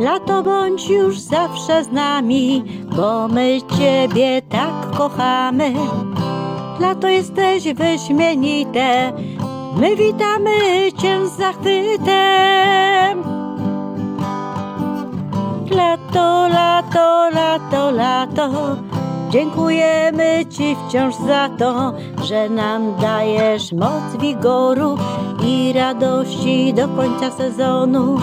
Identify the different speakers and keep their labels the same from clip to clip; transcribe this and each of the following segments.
Speaker 1: Lato bądź już zawsze z nami, bo my Ciebie tak kochamy. Lato jesteś wyśmienite, my witamy Cię z zachwytem. Lato, lato, lato, lato, dziękujemy Ci wciąż za to, że nam dajesz moc wigoru i radości do końca sezonu.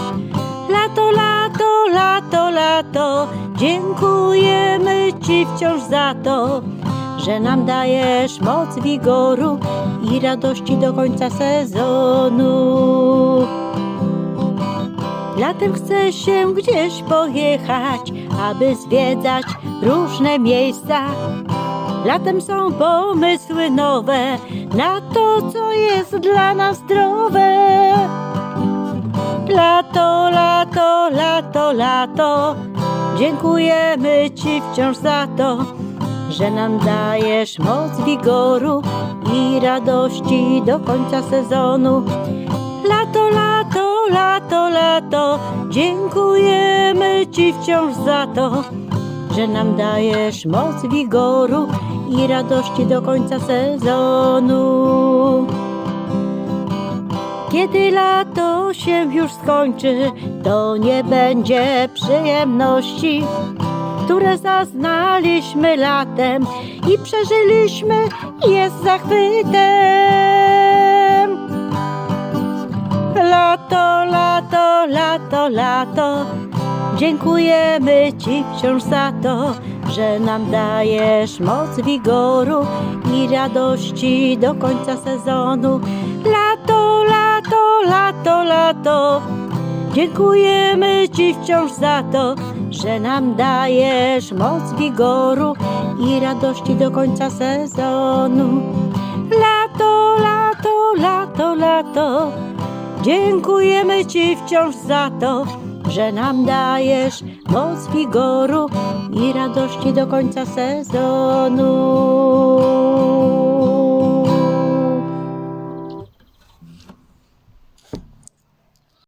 Speaker 1: Dziękujemy Ci wciąż za to, że nam dajesz moc wigoru i radości do końca sezonu. Latem chcę się gdzieś pojechać, aby zwiedzać różne miejsca. Latem są pomysły nowe na to, co jest dla nas zdrowe. Lato, lato, dziękujemy Ci wciąż za to, że nam dajesz moc wigoru i radości do końca sezonu. Lato, lato, lato, lato, dziękujemy Ci wciąż za to, że nam dajesz moc wigoru i radości do końca sezonu. Kiedy lato się już skończy, to nie będzie przyjemności, które zaznaliśmy latem i przeżyliśmy jest zachwytem. Lato, lato, lato, lato, dziękujemy Ci wciąż za to, że nam dajesz moc wigoru i radości do końca sezonu. Lato, dziękujemy Ci wciąż za to, że nam dajesz moc wigoru i radości do końca sezonu. Lato, lato, lato, lato. Dziękujemy Ci wciąż za to, że nam dajesz moc wigoru i radości do końca sezonu.